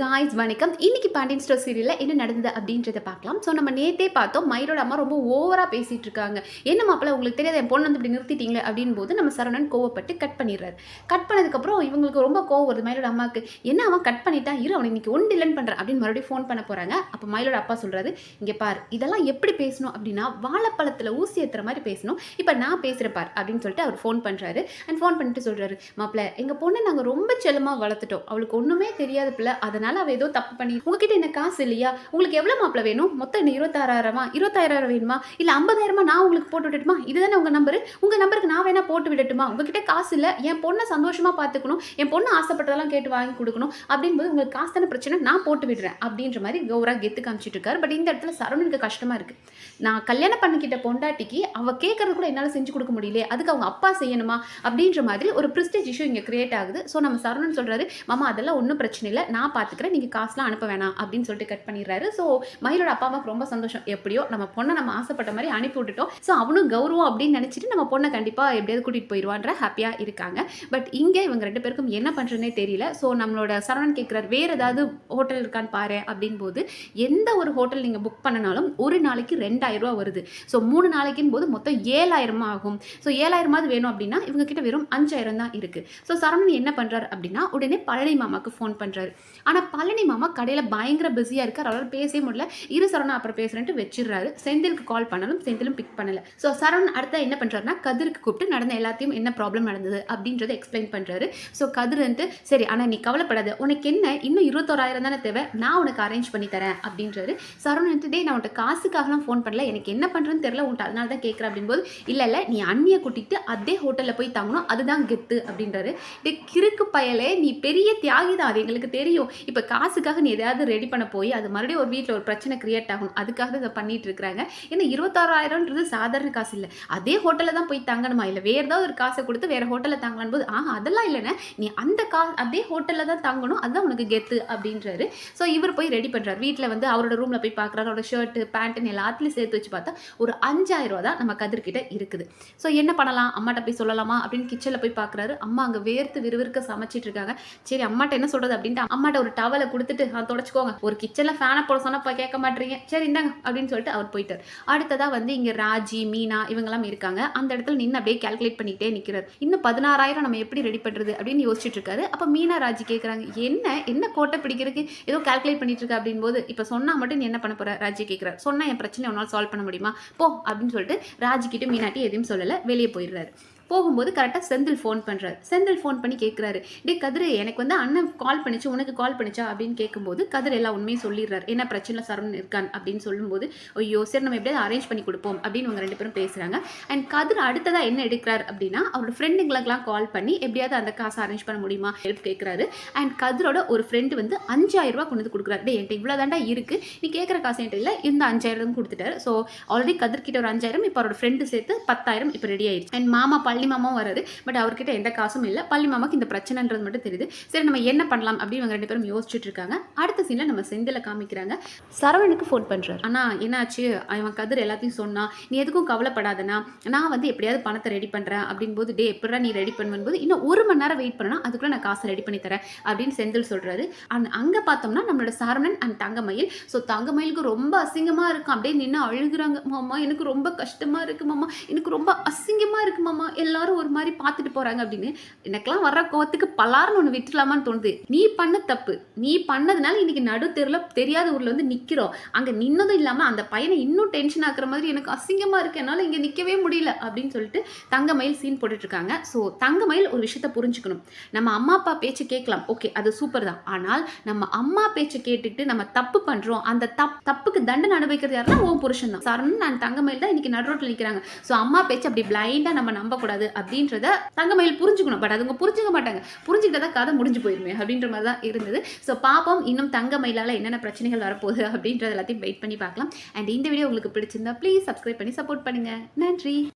Guys வணக்கம். இன்னைக்கு Pandian store சீரியலில் என்ன நடந்தது அப்படின்றத பார்க்கலாம். ஸோ நம்ம நேத்தே பார்த்தோம். மயிரோட அம்மா ரொம்ப ஓவராக பேசிகிட்டு இருக்காங்க. என்ன மாப்பிள்ள உங்களுக்கு தெரியாத என் பொண்ணு வந்து இப்படி நிறுத்திட்டீங்களே அப்படின்னு போது நம்ம சரவணன் கோவப்பட்டு கட் பண்ணிடுறாரு. கட் பண்ணதுக்கப்புறம் இவங்களுக்கு ரொம்ப கோவம் வருது. மயிலோட அம்மாவுக்கு என்ன அவன் கட் பண்ணிட்டான் இரு அவன் இன்னைக்கு ஒன்று இல்லைன்னு பண்ணுறான் அப்படின்னு மறுபடியும் ஃபோன் பண்ண போகிறாங்க அப்போ மயிலோட அப்பா சொல்கிறாரு இங்கே பார் இதெல்லாம் எப்படி பேசணும் அப்படின்னா வாழைப்பழத்தில் ஊசி ஏற்றுற மாதிரி பேசணும். இப்போ நான் பேசுகிறேன் பார் அப்படின்னு சொல்லிட்டு அவர் ஃபோன் பண்ணுறாரு அண்ட் ஃபோன் பண்ணிட்டு சொல்கிறாரு மாப்பிள்ள எங்கள் பொண்ணை நாங்கள் ரொம்ப செல்லமாக வளர்த்துட்டோம். அவளுக்கு ஒன்றுமே தெரியாத பிள்ளை. அதனால அவள் ஏதோ தப்பு பண்ணி உங்ககிட்ட என்ன காசு இல்லையா? உங்களுக்கு எவ்வளோ மாப்பிள்ள வேணும்? மொத்தம் என்ன இருபத்தாறாயிரமா? இருபத்தாயிரம் வேணுமா? இல்லை ஐம்பதாயிரமா நான் உங்களுக்கு போட்டு விடட்டுமா? இதுதானே உங்கள் நம்பரு உங்கள் நம்பருக்கு நான் வேணா போட்டு விடட்டுமா? உங்ககிட்ட காசு இல்லை. என் பொண்ணை சந்தோஷமாக பார்த்துக்கணும். என் பொண்ணு ஆசைப்பட்டதெல்லாம் கேட்டு வாங்கி கொடுக்கணும். அப்படின்போது உங்களுக்கு காசு தானே பிரச்சனை? நான் போட்டு விடுறேன். அப்படின்ற மாதிரி கௌரா கெத்து காமிச்சிட்டு இருக்காரு. பட் இந்த இடத்துல சரவணனுக்கு கஷ்டமாக இருக்குது நான் கல்யாணம் பண்ணிக்கிட்ட பொண்டாட்டிக்கு அவள் கேட்கறது கூட என்னால் செஞ்சு கொடுக்க முடியலையே. அதுக்கு அவங்க அப்பா செய்யணுமா? அப்படின்ற மாதிரி ஒரு ப்ரிஸ்டேஜ் இஷ்யூ இங்கே கிரியேட் ஆகுது. ஸோ நம்ம சரவணன் சொல்கிறாரு மாமா அதெல்லாம் ஒன்றும் பிரச்சனை இல்லை. நான் பார்த்து பார்த்துக்கிறேன் நீங்கள் காசுலாம் அனுப்ப வேணாம் அப்படின்னு சொல்லிட்டு கட் பண்ணிடுறாரு. ஸோ மயிலோட அப்பா அம்மாவுக்கு ரொம்ப சந்தோஷம். எப்படியோ நம்ம பொண்ணை நம்ம ஆசைப்பட்ட மாதிரி அனுப்பி விட்டுட்டோம். ஸோ அவனும் கௌரவம் அப்படின்னு நினச்சிட்டு நம்ம பொண்ணை கண்டிப்பாக எப்படியாவது கூட்டிகிட்டு போயிடுவான்ற ஹாப்பியாக இருக்காங்க. பட் இங்கே இவங்க ரெண்டு பேருக்கும் என்ன பண்ணுறதுனே தெரியல. ஸோ நம்மளோட சரவணன் கேட்குறாரு வேறு ஏதாவது ஹோட்டல் இருக்கான்னு பாரு அப்படின் போது எந்த ஒரு ஹோட்டல் நீங்கள் புக் பண்ணனாலும் ஒரு நாளைக்கு ரெண்டாயிரம் ரூபா வருது. ஸோ மூணு நாளைக்குன்னு போது மொத்தம் ஏழாயிரமா ஆகும். ஸோ ஏழாயிரமாவது வேணும் அப்படின்னா இவங்க கிட்ட வெறும் அஞ்சாயிரம் தான் இருக்குது ஸோ சரவணன் என்ன பண்ணுறாரு அப்படின்னா உடனே பழனி மாமாவுக்கு ஃபோன் பண்ணுறாரு ஆனால் பழனி மாமா கடையில் பயங்கர பிஸியாக இருக்கார். அவரால் பேசவே முடியல. இரு சரவணன் அப்புறம் பேசுகிறேன்ட்டு வச்சிடுறாரு. செந்திலுக்கு கால் பண்ணாலும் செந்திலும் பிக் பண்ணல. ஸோ சரவணன் அடுத்த என்ன பண்ணுறாருன்னா கதிருக்கு கூப்பிட்டு நடந்த எல்லாத்தையும் என்ன ப்ராப்ளம் நடந்தது அப்படின்றத எக்ஸ்பிளைன் பண்ணுறாரு ஸோ கதிர் வந்துட்டு சரி ஆனால் நீ கவலைப்படாது. உனக்கு என்ன? இன்னும் இருபத்தோராயிரம் தானே தேவை. நான் உனக்கு அரேஞ்ச் பண்ணி தரேன். அப்படின்றாரு. சரவணன் வந்துட்டு டே நான் உன்ட்ட காசுக்காகலாம் ஃபோன் பண்ணல. எனக்கு என்ன பண்ணுறேன்னு தெரியல. உன்ட்ட அதனால தான் கேட்குறேன் அப்படின்போது இல்லை இல்லை. நீ அண்ணியை கூட்டிகிட்டு அதே ஹோட்டலில் போய் தங்கணும். அதுதான் கெத்து. அப்படின்றாரு. டே கிறுக்கு பயலே. நீ பெரிய தியாகி தான். அது எங்களுக்கு தெரியும். இப்போ காசுக்காக நீ எதையாவது ரெடி பண்ண போய் அது மறுபடியும் ஒரு வீட்டில் ஒரு பிரச்சனை கிரியேட் ஆகும். அதுக்காக இதை பண்ணிட்டு இருக்கிறாங்க. ஏன்னா இருபத்தாறாயிரம்ன்றது சாதாரண காசு இல்லை. அதே ஹோட்டலில் தான் போய் தங்கணுமா? இல்லை வேறு ஏதாவது ஒரு காசை கொடுத்து வேறு ஹோட்டலில் தங்கலான் போது ஆஹா அதெல்லாம் இல்லைன்னா நீ அந்த கா அதே ஹோட்டலில் தான் தங்கணும். அதுதான் உனக்கு கெத்து அப்படின்றாரு. ஸோ இவர் போய் ரெடி பண்ணுறாரு வீட்டில் வந்து அவரோட ரூமில் போய் பார்க்குறாரு அவரோட ஷர்ட்டு பேண்ட்டுன்னு எல்லாத்துலேயும் சேர்த்து வச்சு பார்த்தா ஒரு அஞ்சாயிரம் தான் நம்ம கதிர்கிட்ட இருக்குது. ஸோ என்ன பண்ணலாம்? அம்மாட்ட போய் சொல்லலாமா? அப்படின்னு கிச்சனில் போய் பார்க்குறாரு அம்மா அங்கே வேர்த்து விறுவிறுக்க சமைச்சிட்டு இருக்காங்க. சரி அம்மாட்ட என்ன சொல்கிறது அப்படின்ட்டு அம்மாட்ட ஒரு டவலை கொடுத்துட்டு அதை தொடச்சிக்கோங்க. ஒரு கிச்சனில் ஃபேனை போட சொன்னால் கேட்க மாட்டீங்க. சரி இந்தாங்க அப்படின்னு சொல்லிட்டு அவர் போயிட்டார். அடுத்ததாக வந்து இங்கே ராஜி மீனா இவங்கெல்லாம் இருக்காங்க. அந்த இடத்துல நின்று அப்படியே கால்குலேட் பண்ணிக்கிட்டே நிற்கிறார் இன்னும் பதினாறாயிரம் நம்ம எப்படி ரெடி பண்ணுறது அப்படின்னு யோசிச்சுட்டு இருக்காரு. அப்போ மீனா ராஜி கேட்குறாங்க என்ன? என்ன கோட்டை பிடிக்கிறதுக்கு? ஏதோ கால்குலேட் பண்ணிட்டு இருக்கா? அப்படின் போது இப்போ சொன்னால் மட்டும் நீ என்ன பண்ண போகிற ராஜி கேட்குறாரு சொன்னால் என் பிரச்சனை உன்னால் சால்வ் பண்ண முடியுமா? போ அப்படின்னு சொல்லிட்டு ராஜிக்கிட்ட மீனாட்டி எதுவும் சொல்லலை. வெளியே போயிடுறாரு. போகும்போது கரெக்டாக செந்தில் ஃபோன் பண்ணுறாரு செந்தில் ஃபோன் பண்ணி கேட்குறாரு டே கதிர் எனக்கு வந்து அண்ணன் கால் பண்ணிச்சு உனக்கு கால் பண்ணிச்சா? அப்படின்னு கேட்கும்போது கதிர் எல்லா உண்மையும் சொல்லிடுறாரு. என்ன பிரச்சனை சரவணன் இருக்கான்? அப்படின்னு சொல்லும்போது ஐயோ சரி நம்ம எப்படியாவது அரேஞ்ச் பண்ணி கொடுப்போம் அப்படின்னு அவங்க ரெண்டு பேரும் பேசுகிறாங்க அண்ட் கதிர் அடுத்ததாக என்ன எடுக்கிறார் அப்படின்னா அவரோட ஃப்ரெண்டுங்களுக்கெல்லாம் கால் பண்ணி எப்படியாவது அந்த காசை அரேஞ்ச் பண்ண முடியுமா? ஹெல்ப் கேட்குறாரு அண்ட் கதிரோட ஒரு ஃப்ரெண்டு வந்து அஞ்சாயிரம் ரூபா கொண்டு வந்து கொடுக்குறாரு. டே என்கிட்ட இவ்வளோ தாண்டா இருக்குது நீ கேட்குற காசு என்கிட்ட இல்லை. இந்த அஞ்சாயிரம் கொடுத்துட்டாரு. ஸோ ஆல்ரெடி கதிர்கிட்ட ஒரு அஞ்சாயிரம் இப்போ அவரோட ஃப்ரெண்டு சேர்த்து பத்தாயிரம் இப்போ ரெடி ஆயிடுச்சு. அண்ட் மாமா பள்ளி மாமாவும் வராது பட் அவர்கிட்ட எந்த காசும் இல்லை. பள்ளி மாமாக்கு இந்த பிரச்சனைன்றது மட்டும் தெரியுது. சரி நம்ம என்ன பண்ணலாம் அப்படின்னு இவங்க ரெண்டு பேரும் யோசிச்சுட்டு இருக்காங்க. அடுத்த சீனில் நம்ம செந்தில காமிக்கிறாங்க. சரவணனுக்கு ஃபோன் பண்ணுறாரு ஆனால் என்னாச்சு? அவன் கதிர் எல்லாத்தையும் சொன்னா நீ எதுக்கும் கவலைப்படாதனா நான் வந்து எப்படியாவது பணத்தை ரெடி பண்ணுறேன் அப்படின் போது டே எப்படா நீ ரெடி பண்ணும்போது இன்னும் ஒரு மணி நேரம் வெயிட் பண்ணனா அதுக்குள்ளே நான் காசை ரெடி பண்ணி தரேன். அப்படின்னு செந்தில் சொல்கிறாரு அண்ட் அங்கே பார்த்தோம்னா நம்மளோட சரவணன் அண்ட் தங்கமயில். ஸோ தங்கமயிலுக்கு ரொம்ப அசிங்கமாக இருக்கும் அப்படியே நின்று அழுகுறாங்க. மாமா எனக்கு ரொம்ப கஷ்டமாக இருக்குது மாமா. எனக்கு ரொம்ப அசிங்கமாக இருக்குது மாமா. எல்லாரும் ஒரு மாதிரி பார்த்துட்டு போகிறாங்க அப்படின்னு எனக்கெல்லாம் வர்ற கோவத்துக்கு பலார்னு ஒன்று விட்டுலாமான்னு தோணுது. நீ பண்ண தப்பு. நீ பண்ணதுனால இன்னைக்கு நடு தெருவில் தெரியாத ஊரில் வந்து நிற்கிறோம் அங்கே நின்னதும் இல்லாமல் அந்த பையனை இன்னும் டென்ஷன் ஆக்குற மாதிரி எனக்கு அசிங்கமாக இருக்கு. என்னால் இங்கே நிற்கவே முடியல அப்படின்னு சொல்லிட்டு தங்கமயில் சீன் போட்டுட்ருக்காங்க ஸோ தங்கமயில் ஒரு விஷயத்த புரிஞ்சுக்கணும். நம்ம அம்மா அப்பா பேச்சு கேட்கலாம். ஓகே அது சூப்பர் தான். ஆனால் நம்ம அம்மா பேச்சை கேட்டுட்டு நம்ம தப்பு பண்ணுறோம் அந்த தப் தப்புக்கு தண்டனை அனுபவிக்கிறது யாருன்னா ஓ புருஷன் தான். சரண் நான் தங்கமயில் தான் இன்னைக்கு நடுரோட்டில் நிற்கிறாங்க ஸோ அம்மா பேச்சு அப்படி பிளைண்டாக நம்ம நம்பக்கூடாது. அப்படின்றத தங்கமயில் புரிஞ்சுக்கணும். பட் அதுங்க புரிஞ்சுக்க மாட்டாங்க. புரிஞ்சுக்கிட்டதா கதை முடிஞ்சு போயிருமே அப்படின்ற மாதிரி தான் இருந்தது. ஸோ பாப்போம் இன்னும் தங்கமயிலால் என்னென்ன பிரச்சனைகள் வரப்போகுது அப்படின்றது எல்லாத்தையும் வெயிட் பண்ணி பார்க்கலாம். அண்ட் இந்த வீடியோ உங்களுக்கு பிடிச்சிருந்தா ப்ளீஸ் சப்ஸ்கிரைப் பண்ணி சப்போர்ட் பண்ணுங்க. நன்றி.